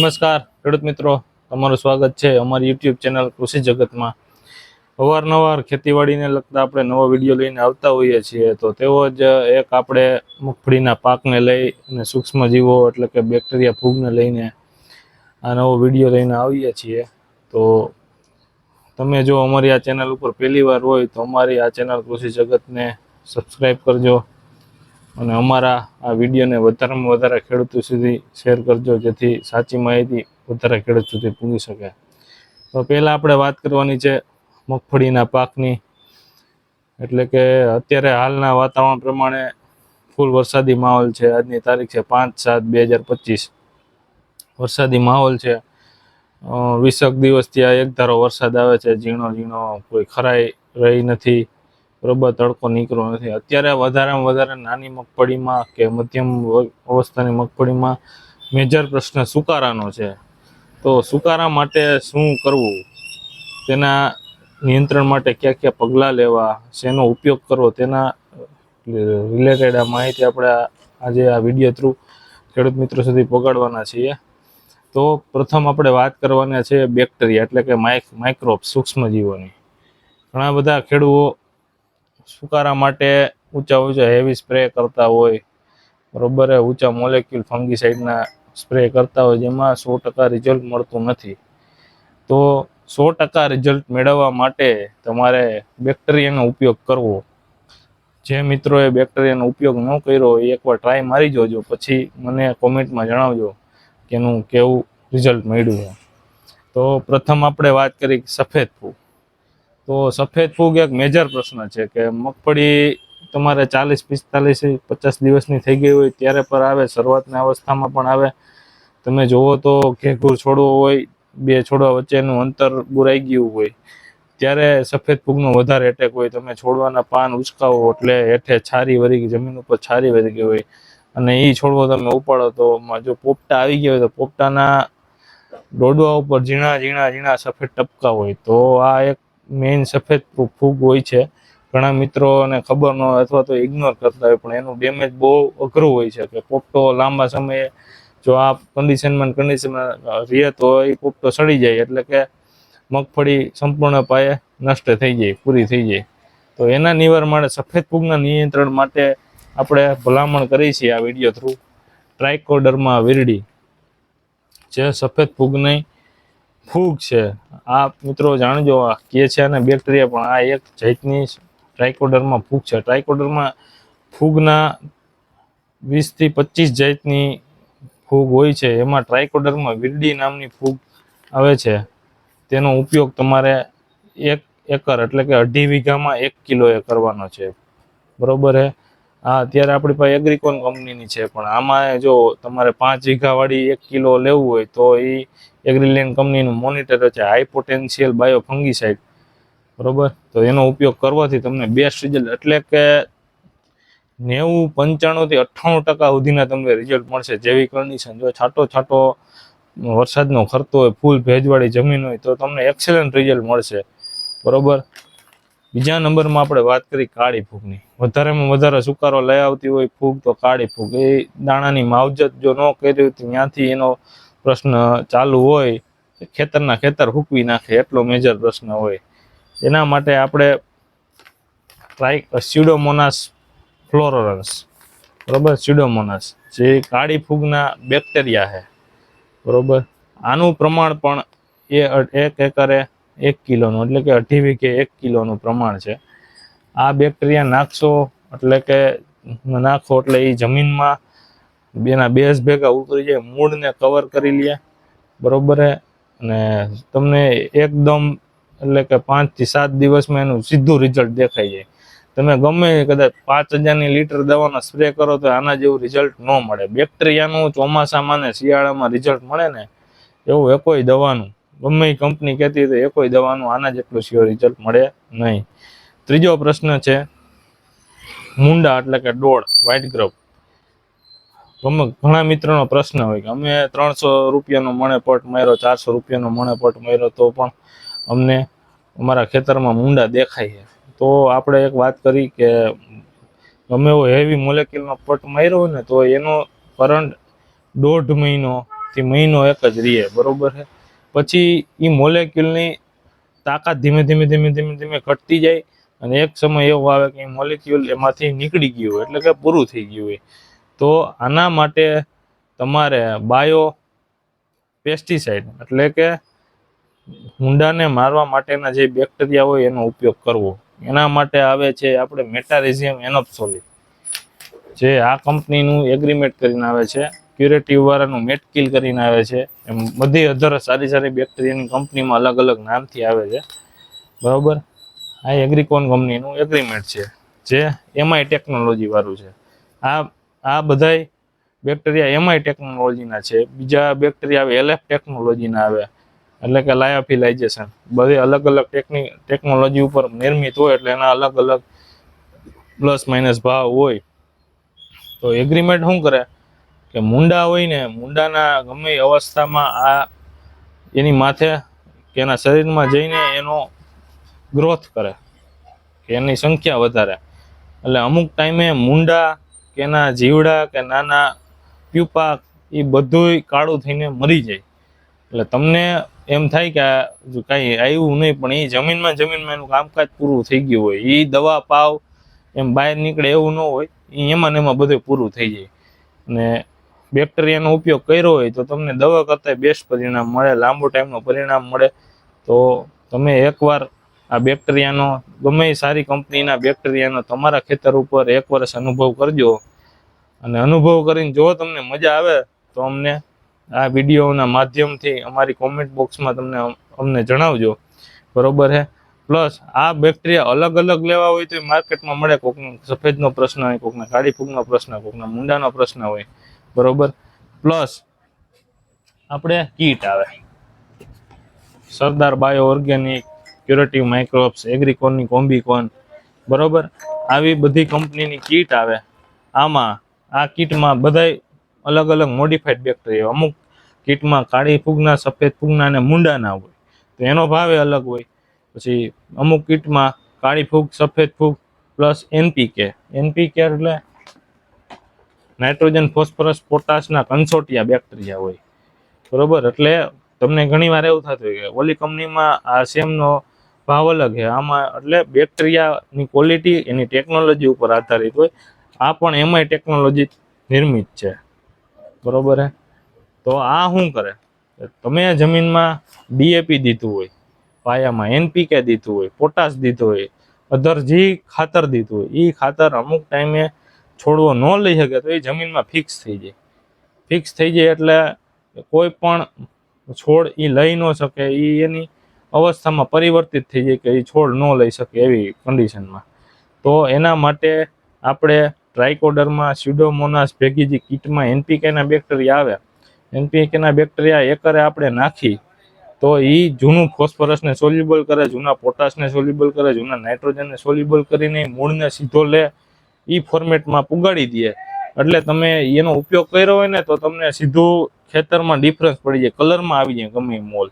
નમસ્કાર, ખેડૂત મિત્રો. તમારું સ્વાગત છે અમારી યુટ્યુબ ચેનલ કૃષિ જગતમાં. અવારનવાર ખેતીવાડીને લગતા આપણે નવો વીડિયો લઈને આવતા હોઈએ છીએ તો તેવો જ એક આપણે મગફળીના પાકને લઈ અને સૂક્ષ્મજીવો એટલે કે બેક્ટેરિયા ફૂગને લઈને આ નવો વીડિયો લઈને આવીએ છીએ. તો તમે જો અમારી આ ચેનલ ઉપર પહેલી વાર હોય તો અમારી આ ચેનલ કૃષિ જગતને સબસ્ક્રાઈબ કરજો. અને અમારા આ વિડીયોને વધારેમાં વધારે ખેડૂતો સુધી શેર કરજો, જેથી સાચી માહિતી વધારે ખેડૂત સુધી પૂરી શકે. તો પહેલાં આપણે વાત કરવાની છે મગફળીના પાકની. એટલે કે અત્યારે હાલના વાતાવરણ પ્રમાણે ફૂલ વરસાદી માહોલ છે. આજની તારીખ છે પાંચ સાત બે હજાર પચીસ. વરસાદી માહોલ છે. વીસક દિવસથી આ એક ધારો વરસાદ આવે છે. ઝીણો ઝીણો કોઈ ખરાઈ રહી નથી. બરોબર તડકો નીકળ્યો નથી. અત્યારે વધારેમાં વધારે નાની મગફળીમાં કે મધ્યમ અવસ્થાની મગફળીમાં મેજર પ્રશ્ન સુકારાનો છે. તો સુકારા માટે શું કરવું? તેના નિયંત્રણ માટે કયા કયા પગલાં લેવા? શેનો ઉપયોગ કરવો? તેના રિલેટેડ આ માહિતી આપણે આજે આ વીડિયો થ્રુ ખેડૂત મિત્રો સુધી પહોંચાડવાના છીએ. તો પ્રથમ આપણે વાત કરવાના છે બેક્ટેરિયા એટલે કે માઇક માઇક્રોબ સૂક્ષ્મજીવોની. ઘણા બધા ખેડૂતો સુકારા માટે ઊંચા ઊંચા હેવી સ્પ્રે કરતા હોય. બરોબર ઊંચા મોલેક્યુલ ફંગીસાઇડના સ્પ્રે કરતા હોય, જેમાં સો ટકા રિઝલ્ટ મળતું નથી. તો સો ટકા રિઝલ્ટ મેળવવા માટે તમારે બેક્ટેરિયાનો ઉપયોગ કરવો. જે મિત્રોએ બેક્ટેરિયાનો ઉપયોગ ન કર્યો એ એકવાર ટ્રાય મારી જોજો. પછી મને કોમેન્ટમાં જણાવજો કે એનું કેવું રિઝલ્ટ મળ્યું તો પ્રથમ આપણે વાત કરી સફેદ ફૂગ. તો સફેદ ફૂગ એક મેજર પ્રશ્ન છે કે મગફળી તમારે ચાલીસ, પિસ્તાલીસ, પચાસ દિવસની થઈ ગઈ હોય ત્યારે પણ આવે, શરૂઆતની અવસ્થામાં પણ આવે. તમે જોવો તો ઘેઘૂર છોડવો હોય, બે છોડવા વચ્ચેનું અંતર બુરાઈ ગયું હોય. ત્યારે સફેદ ફૂગનો વધારે એટેક હોય. તમે છોડવાના પાન ઉચકાવો એટલે હેઠે છારી વરી ગઈ, જમીન ઉપર છારી વરી ગઈ હોય. અને એ છોડવો તમે ઉપાડો તો જો પોપટા આવી ગયા હોય તો પોપટાના ડોડવા ઉપર ઝીણા ઝીણા ઝીણા સફેદ ટપકા હોય. તો આ એક મેઇન સફેદ ફૂગ હોય છે. ઘણા મિત્રોને ખબર ન હોય અથવા તો ઇગ્નોર કરતા હોય, પણ એનું ડેમેજ બહુ અઘરું હોય છે કે પોપટો લાંબા સમયે જો આ કન્ડિશનમાં કન્ડિશનમાં રહે તો એ પોપટો સડી જાય એટલે કે મગફળી સંપૂર્ણ પાયે નષ્ટ થઈ જાય, પૂરી થઈ જાય. તો એના નિવારણ માટે સફેદ ફૂગના નિયંત્રણ માટે આપણે ભલામણ કરી છીએ આ વીડિયો થ્રુ ટ્રાયકોડરમાં વીરડી જે સફેદ ફૂગની ફૂગ છે. આ મિત્રો જાણજો, આ કે છે અને બેક્ટેરિયા પણ આ એક જાતની ટ્રાયકોડરમાં ફૂગ છે. ટ્રાયકોડરમાં ફૂગના વીસથી પચીસ જાતની ફૂગ હોય છે. એમાં ટ્રાયકોડરમાં વિરડી નામની ફૂગ આવે છે. તેનો ઉપયોગ તમારે એક એકર એટલે કે અઢી વીઘામાં એક કિલો એ કરવાનો છે. બરોબર હે? હા, અત્યારે આપણી પાસે એગ્રીકોન કંપનીની છે, પણ આમાં જો તમારે પાંચ વીઘાવાળી એક કિલો લેવું હોય તો એ એગ્રીલેન્ડ કંપનીનું મોનિટર છે હાઈ પોટેન્શિયલ બાયો ફંગીસાઇડ બરોબર? તો એનો ઉપયોગ કરવાથી તમને બેસ્ટ રિઝલ્ટ એટલે કે નેવું પંચાણુંથી અઠ્ઠાણું ટકા સુધીના તમને રિઝલ્ટ મળશે. જેવી કન્ડિશન જો છાંટો છાંટો વરસાદનો ખર્ચો હોય, ફૂલ ભેજવાળી જમીન હોય, તો તમને એક્સેલન્ટ રિઝલ્ટ મળશે. બરોબર? બીજા નંબરમાં આપણે વાત કરી કાળી ફૂગની. વધારેમાં વધારે સુકારો લઈ આવતી હોય ફૂગ, તો કાળી ફૂગ. એ દાણાની માવજત જો ન કરી હોય ત્યાંથી એનો પ્રશ્ન ચાલુ હોય ખેતરના ખેતર હૂકવી નાખે એટલો મેજર પ્રશ્ન હોય. એના માટે આપણે ટ્રાય સ્યુડોમોનાસ ફ્લોરરન્સ બરોબર? સ્યુડોમોનાસ જે કાળી ફૂગના બેક્ટેરિયા છે. બરોબર? આનું પ્રમાણ પણ એ એક એકરે એક કિલોનું, એટલે કે અઢી વીઘે એક કિલોનું પ્રમાણ છે. આ બેક્ટેરિયા નાખશો એટલે કે, નાખો એટલે એ જમીનમાં બેના બેઝ ભેગા ઉતરી જાય, મૂળને કવર કરી લે. બરોબર અને તમને એકદમ, એટલે કે પાંચથી સાત દિવસમાં એનું સીધું રિઝલ્ટ દેખાઈ જાય. તમે ગમે કદાચ પાંચ હજારની લીટર દવાનો સ્પ્રે કરો તો આના જેવું રિઝલ્ટ ન મળે. બેક્ટેરિયાનું ચોમાસામાં ને શિયાળામાં રિઝલ્ટ મળે ને, એવું એકોય દવાનું. ગમે કંપની કહેતી તો એકોય દવાનું, આના જેટલું શ્યોર રિઝલ્ટ મળે નહીં. ત્રીજો પ્રશ્ન છે, મુંડા એટલે કે ડોળ વ્હાઇટ ગમે ઘણા મિત્રોનો પ્રશ્ન હોય કે અમે ત્રણસો રૂપિયાનો મણે પટ માર્યો, ચારસો રૂપિયાનો મણે પટ માર્યો, તો પણ અમને અમારા ખેતરમાં મુંડા દેખાય છે. તો આપણે એક વાત કરી કે ગમે એવો હેવી મોલેક્યુલનો પટ માર્યો હોય ને, તો એનો કરંટ દોઢ મહિનોથી મહિનો એક જ રહીએ બરોબર છે? પછી એ મોલેક્યુલની તાકાત ધીમે ધીમે ધીમે ધીમે ધીમે ઘટતી જાય અને એક સમય એવો આવે કે મોલેક્યુલ એમાંથી નીકળી ગયું હોય, એટલે કે પૂરું થઈ ગયું હોય. તો આના માટે તમારે બાયો પેસ્ટિસાઇડ એટલે કે હુંડાને મારવા માટેના જે બેક્ટેરિયા હોય એનો ઉપયોગ કરવો. એના માટે આવે છે આપણે મેટારેઝિયમ એનોપ્સોલિટ જે આ કંપનીનું એગ્રીમેન્ટ કરીને આવે છે. ક્યુરેટિવ વાળાનું મેટકિલ કરીને આવે છે. એમ બધી અધર સારી સારી બેક્ટેરિયાની કંપનીમાં અલગ અલગ નામથી આવે છે. બરાબર? આ એગ્રીકોન કંપનીનું એગ્રીમેન્ટ છે, જે એમઆઈ ટેકનોલોજી વાળું છે. આ આ બધાય બેક્ટેરિયા એમઆઈ ટેકનોલોજીના છે. બીજા બેક્ટેરિયા આવે એલએફ ટેકનોલોજીના આવે. એટલે કે લાયોફિલાઇઝેશન બધી અલગ અલગ ટેકનિક ટેકનોલોજી ઉપર નિર્મિત હોય એટલે એના અલગ અલગ પ્લસ માઇનસ ભાવ હોય. તો એગ્રીમેન્ટ શું કરે? કે મુંડા હોય ને, મુંડાના ગમે અવસ્થામાં આ એની માથે કે એના શરીરમાં જઈને એનો ગ્રોથ કરે. કે એની સંખ્યા વધારે. એટલે અમુક ટાઈમે મુંડા કે એના જીવડા કે નાના પ્યુપા એ બધુંય કાળું થઈને મરી જાય. એટલે તમને એમ થાય કે જો કાંઈ આવ્યું નહીં, પણ એ જમીનમાં જમીનમાં એનું કામકાજ પૂરું થઈ ગયું હોય એ દવા પાવ, એમ બહાર નીકળે એવું ન હોય એ એમાં ને એમાં બધું પૂરું થઈ જાય. અને બેક્ટેરિયાનો ઉપયોગ કર્યો હોય તો તમને દવા કરતાં બેસ્ટ પરિણામ મળે, લાંબો ટાઈમનો પરિણામ મળે. તો તમે એકવાર આ બેક્ટેરિયાનો ગમે સારી કંપનીના બેક્ટેરિયાનો તમારા ખેતર ઉપર એક વર્ષ અનુભવ કરજો. અને અનુભવ કરીને જો તમને મજા આવે તો અમને આ વિડીયોના માધ્યમથી અમારી કોમેન્ટ બોક્સમાં તમને અમને જણાવજો. બરોબર છે પ્લસ આ બેક્ટેરિયા અલગ અલગ લેવા હોય તો એ માર્કેટમાં મળે. કોકને સફેદનો પ્રશ્ન હોય, કોકને કાળી ફૂગનો પ્રશ્ન કોકને મુંડાનો પ્રશ્ન હોય. બરોબર? પ્લસ આપણે કીટ આવે. સરદાર બાયો ઓર્ગેનિક ક્યુરેટિવ માઇક્રોપ્સ એગ્રીકોનની કોમ્બીકોન. બરોબર? આવી બધી કંપનીની કીટ આવે. આમાં આ કીટમાં બધાય અલગ અલગ મોડિફાઈડ બેક્ટેરિયા અમુક કીટમાં કાળી ફૂગના, સફેદ ફૂગના અને મૂંડાના હોય. તો એનો ભાવે અલગ હોય. પછી અમુક કીટમાં કાળી ફૂગ, સફેદ ફૂગ પ્લસ એનપીકે એનપીકે એટલે નાઇટ્રોજન, ફોસ્ફરસ, પોટાશના કન્સોટિયા બેક્ટેરિયા હોય. બરોબર? એટલે તમને ઘણી વાર એવું થતું હોય કે ઓલી કંપનીમાં આ સેમનો ભાવ અલગ છે. આમાં એટલે બેક્ટેરિયાની ક્વોલિટી એની ટેકનોલોજી ઉપર આધારિત હોય. આ પણ એમાંય ટેકનોલોજી નિર્મિત છે. બરોબર હે? તો આ શું કરે? તમે જમીનમાં ડીએપી દીધું હોય, પાયામાં એનપીકે દીધું હોય, પોટાશ દીધું હોય, અધર જે ખાતર દીધું હોય એ ખાતર અમુક ટાઈમે છોડવો ન લઈ શકે તો એ જમીનમાં ફિક્સ થઈ જાય. ફિક્સ થઈ જાય એટલે કોઈ પણ છોડ એ લઈ ન શકે એ એની અવસ્થામાં પરિવર્તિત થઈ જાય કે એ છોડ ન લઈ શકે એવી કન્ડિશનમાં તો એના માટે આપણે ટ્રાઇકોડરમાં સ્યુડોમોનાસ ભેગી જે કીટમાં એનપીકેના બેક્ટેરિયા આવે. એનપીકેના બેક્ટેરિયા એકરે આપણે નાખી, તો એ જૂનું ફોસ્ફરસને સોલ્યુબલ કરે, જૂના પોટાશને સોલ્યુબલ કરે, જૂના નાઇટ્રોજનને સોલ્યુબલ કરીને મૂળને સીધો લે એ ફોર્મેટમાં પુગાડી દે. એટલે તમે એનો ઉપયોગ કર્યો હોય ને, તો તમને સીધું ખેતરમાં ડિફરન્સ પડી જાય. કલરમાં આવી જાય ગમે મોલ.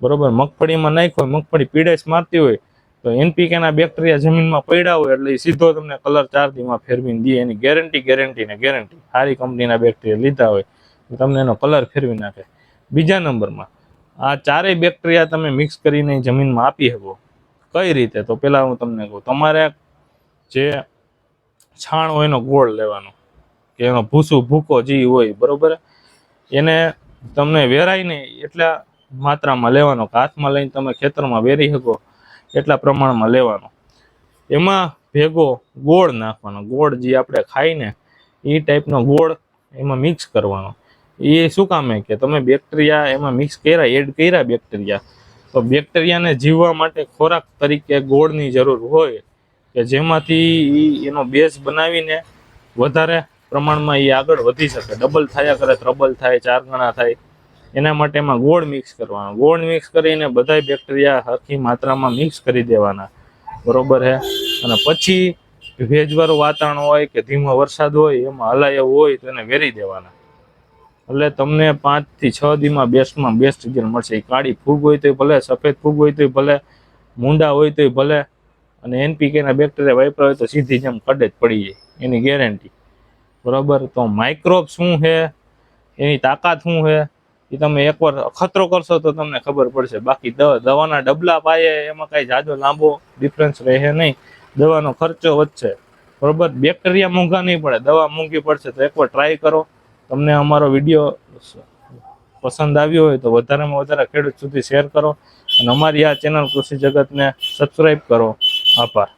બરોબર? મગફળીમાં નાખ્યો હોય, મગફળી પીડેસ મારતી હોય તો એનપીકેના બેક્ટેરિયા જમીનમાં પડ્યા હોય એટલે સીધો તમને કલર ચાર દીમાં ફેરવીને દે. એની ગેરંટી ગેરંટી ને ગેરંટી સારી કંપનીના બેક્ટેરિયા લીધા હોય તમને એનો કલર ફેરવી નાખે. બીજા નંબરમાં, આ ચારેય બેક્ટેરિયા તમે મિક્સ કરીને જમીનમાં આપી શકો. કઈ રીતે? તો પહેલાં હું તમને કહું, તમારે જે છાણ હોય એનો ગોળ લેવાનો, કે એનો ભૂસું, ભૂકો જે હોય, બરોબર? એને તમને વેરાય નહીં એટલા માત્રામાં લેવાનો કે હાથમાં લઈને તમે ખેતરમાં વેરી શકો. એટલા પ્રમાણમાં લેવાનો. એમાં ભેગો ગોળ નાખવાનો. ગોળ જે આપણે ખાઈને એ ટાઈપનો ગોળ એમાં મિક્સ કરવાનો. એ શું કામે કે તમે બેક્ટેરિયા એમાં મિક્સ કર્યા એડ કર્યા બેક્ટેરિયા તો બેક્ટેરિયાને જીવવા માટે ખોરાક તરીકે ગોળની જરૂર હોય કે જેમાંથી એનો બેઝ બનાવીને વધારે પ્રમાણમાં એ આગળ વધી શકે. ડબલ થયા કરે ત્રબલ થાય, ચાર ગણા થાય. એના માટે એમાં ગોળ મિક્સ કરવાનો. ગોળ મિક્સ કરીને બધાય બેક્ટેરિયા હરખી માત્રામાં મિક્સ કરી દેવાના. બરોબર છે અને પછી ભેજવાળું વાતાવરણ હોય કે ધીમો વરસાદ હોય, એમાં હલાય હોય તો એને વેરી દેવાના. એટલે તમને પાંચથી છ દીમાં બેસ્ટમાં બેસ્ટ રિઝલ્ટ મળશે. એ કાળી ફૂગ હોય તોય ભલે, સફેદ ફૂગ હોય તોય ભલે, મૂંડા હોય તોય ભલે, અને એનપીકેના બેક્ટેરિયા વાપરા હોય તો સીધી જેમ કડે જ પડી જાય. એની ગેરંટી બરાબર? તો માઇક્રોબ શું છે? એની તાકાત શું છે? એ તમે એકવાર ખતરો કરશો તો તમને ખબર પડશે. બાકી દવા, દવાના ડબલા પાયે એમાં કાંઈ જાજો લાંબો ડિફરન્સ રહે નહીં. દવાનો ખર્ચો વધશે. બરોબર? બેક્ટેરિયા મોંઘા નહીં પડે. દવા મોંઘી પડશે તો એકવાર ટ્રાય કરો. તમને અમારો વીડિયો પસંદ આવ્યો હોય તો વધારેમાં વધારે ખેડૂત સુધી શેર કરો. અને અમારી આ ચેનલ કૃષિ જગતને સબસ્ક્રાઈબ કરો. આભાર.